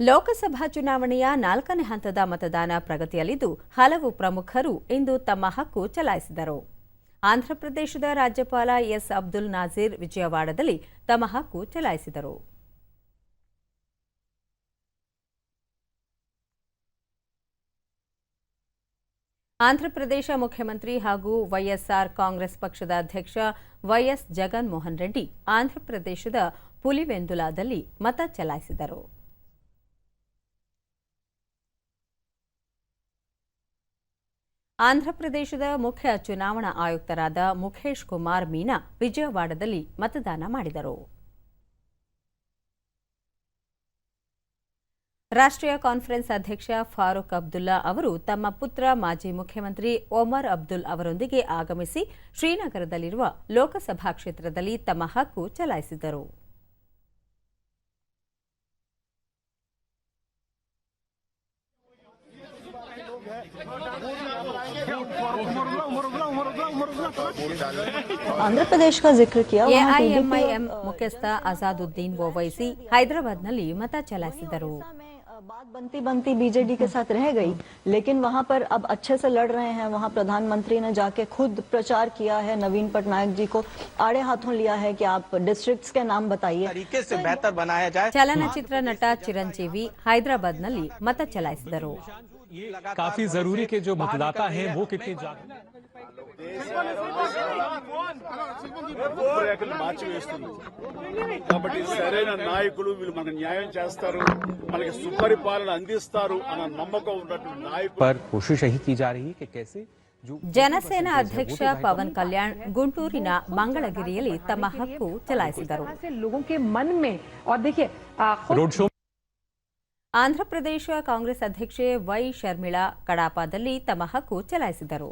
ಲೋಕಸಭಾ ಚುನಾವಣೆಯ ನಾಲ್ಕನೇ ಹಂತದ ಮತದಾನ ಪ್ರಗತಿಯಲ್ಲಿದ್ದು ಹಲವು ಪ್ರಮುಖರು ಇಂದು ತಮ್ಮ ಹಕ್ಕು ಚಲಾಯಿಸಿದರು. ಆಂಧ್ರಪ್ರದೇಶದ ರಾಜ್ಯಪಾಲ ಎಸ್. ಅಬ್ದುಲ್ ನಾಜೀರ್ ವಿಜಯವಾಡದಲ್ಲಿ ತಮ್ಮ ಹಕ್ಕು ಚಲಾಯಿಸಿದರು. ಆಂಧ್ರಪ್ರದೇಶ ಮುಖ್ಯಮಂತ್ರಿ ಹಾಗೂ ವೈಎಸ್ಆರ್ ಕಾಂಗ್ರೆಸ್ ಪಕ್ಷದ ಅಧ್ಯಕ್ಷ ವೈಎಸ್ ಜಗನ್ ಮೋಹನ್ ರೆಡ್ಡಿ ಆಂಧ್ರಪ್ರದೇಶದ ಪುಲಿವೆಂದುಲಾದಲ್ಲಿ ಮತ ಚಲಾಯಿಸಿದರು. ಆಂಧ್ರಪ್ರದೇಶದ ಮುಖ್ಯ ಚುನಾವಣಾ ಆಯುಕ್ತರಾದ ಮುಖೇಶ್ ಕುಮಾರ್ ಮೀನಾ ವಿಜಯವಾಡದಲ್ಲಿ ಮತದಾನ ಮಾಡಿದರು. ರಾಷ್ಟ್ರೀಯ ಕಾನ್ಫರೆನ್ಸ್ ಅಧ್ಯಕ್ಷ ಫಾರೂಕ್ ಅಬ್ದುಲ್ಲಾ ಅವರು ತಮ್ಮ ಪುತ್ರ ಮಾಜಿ ಮುಖ್ಯಮಂತ್ರಿ ಒಮರ್ ಅಬ್ದುಲ್ ಅವರೊಂದಿಗೆ ಆಗಮಿಸಿ ಶ್ರೀನಗರದಲ್ಲಿರುವ ಲೋಕಸಭಾ ಕ್ಷೇತ್ರದಲ್ಲಿ ತಮ್ಮ ಹಕ್ಕು ಚಲಾಯಿಸಿದರು. आंध्र प्रदेश का जिक्र किया वहाँ TDP ಎಐಎಂಐಎಂ ಮುಖ್ಯಸ್ಥ ಅಜಾದುದ್ದೀನ್ ಓವೈಸಿ ಹೈದರಾಬಾದ್ನಲ್ಲಿ ಮತ ಚಲಾಯಿಸಿದರು में अ, बात बनती बनती बीजेडी के साथ रह गई लेकिन वहाँ पर अब अच्छे से लड़ रहे हैं वहाँ प्रधानमंत्री ने जाके खुद प्रचार किया है नवीन पटनायक जी को आड़े हाथों लिया है कि आप डिस्ट्रिक्ट्स के नाम बताइए तरीके से बेहतर बनाया जाए ಚಲನಚಿತ್ರ ನಟ ಚಿರಂಜೀವಿ ಹೈದರಾಬಾದ್ನಲ್ಲಿ ಮತ ಚಲಾಯಿಸಿದರು काफी जरूरी के जो मतदाता हैं वो कितने जागरूक రూపురేఖలు మార్చివేస్తుంది కాబట్టి సరైన నాయకులు వీళ్ళు మనకు న్యాయం చేస్తారు మనకి సుపరిపాలన అందిస్తారు అన్న నమ్మకం ఉన్నటువంటి నాయకులు पर कोशिश यही की जा रही है कि कैसे जो ಜನಸೇನಾ ಅಧ್ಯಕ್ಷ ಪವನ್ ಕಲ್ಯಾಣ್ ಗುಂಟೂರಿನ ಮಂಗಳಗಿರಿಯಲ್ಲಿ ತಮ್ಮ ಹಕ್ಕು ಚಲಾಯಿಸಿದರು ಆಂಧ್ರಪ್ರದೇಶ ಕಾಂಗ್ರೆಸ್ ಅಧ್ಯಕ್ಷೆ ವೈ ಶರ್ಮಿಳಾ ಕಡಾಪದಲ್ಲಿ ತಮ್ಮ ಹಕ್ಕು ಚಲಾಯಿಸಿದರು.